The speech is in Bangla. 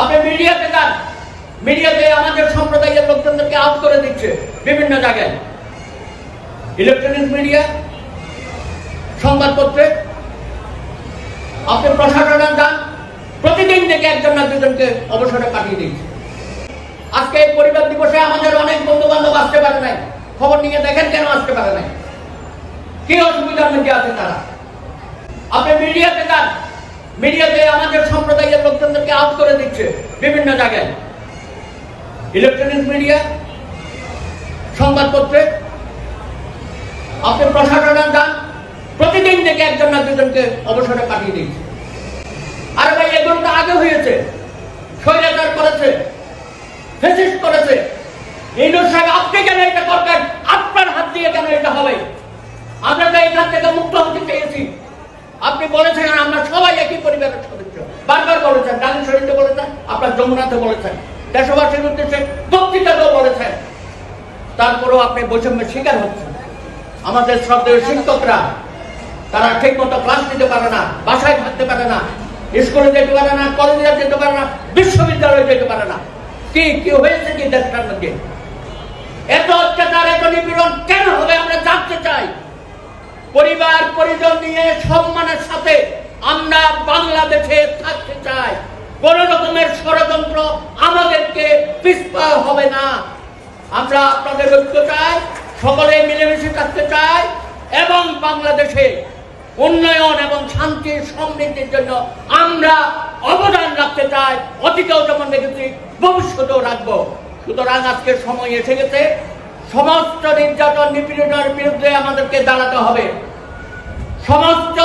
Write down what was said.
আপনি মিডিয়াতে যান। মিডিয়াতে আমাদের সম্প্রদায়ের লোকজনদেরকে আউট করে দিচ্ছে বিভিন্ন জায়গায়। ইলেকট্রনিক মিডিয়া সংবাদপত্রে। আপনি প্রশাসনে যান। প্রতিদিন থেকে একজন না দুজনকে অবসরে পাঠিয়ে দিচ্ছে। আজকে এই পরিবার দিবসে আমাদের অনেক বন্ধু বান্ধব আসতে পারে নাই। খবর নিয়ে দেখেন কেন আসতে পারে নাই? কি অসুবিধার মধ্যে আছে তারা? আপনি মিডিয়াতে যান। মিডিয়াতে আমাদের সম্প্রদায়ের লোকজনদেরকে আউট দিচ্ছে বিভিন্ন জায়গায়। ইলেকট্রনিক মিডিয়া সংবাদপত্রে। আপনি প্রশাসনে যান প্রতিদিন থেকে একজন না দুজনকে অবসরে পাঠিয়ে দিয়েছে। আরে ভাই, এগুলো তো আগে হয়েছে। স্বৈরাচার করেছে, ফেসিস্ট করেছে। ইন্দুর সাহেব, আপনি কেন এটা করবেন? আপনার হাত দিয়ে কেন এটা হবে? আমরা তো এখান থেকে মুক্ত হতে পেরেছি আপনি বলেছেন আমরা সবাই আপনার বলেছেন, দেশবাসীর উদ্দেশ্যে বক্তৃতাতেও বলেছেন। তারপরেও আপনি বৈষম্যের শিকার হচ্ছেন। আমাদের শ্রদ্ধেয় শিক্ষকরা, তারা ঠিক মতো ক্লাস নিতে পারে না, বাসায় থাকতে পারে না, স্কুলে যেতে পারে না কলেজে যেতে পারে না, বিশ্ববিদ্যালয়ে যেতে পারে না। কি কি হয়েছে কি দেশটার মধ্যে? এত অত্যাচার, এত নিপীড়ন কেন হবে আমরা জানতে চাই। পরিবার, পরিজন নিয়ে সম্মানের সাথে আমরা বাংলাদেশে থাকতে চাই। কোন রকমের ষড়যন্ত্র আমাদেরকে পিছপা হবে না। আমরা আপনাদের ঐক্য চাই, সকলে মিলেমিশে থাকতে চাই এবং বাংলাদেশে উন্নয়ন এবং শান্তি, সমৃদ্ধির জন্য আমরা অবদান রাখতে চাই। অতীতেও যেমন রেখেছি ভবিষ্যতেও রাখব। সুতরাং আজকের সময় এসে গেছে। সমস্ত নির্যাতন, নিপীড়নের বিরুদ্ধে আমাদেরকে দাঁড়াতে হবে। সমস্ত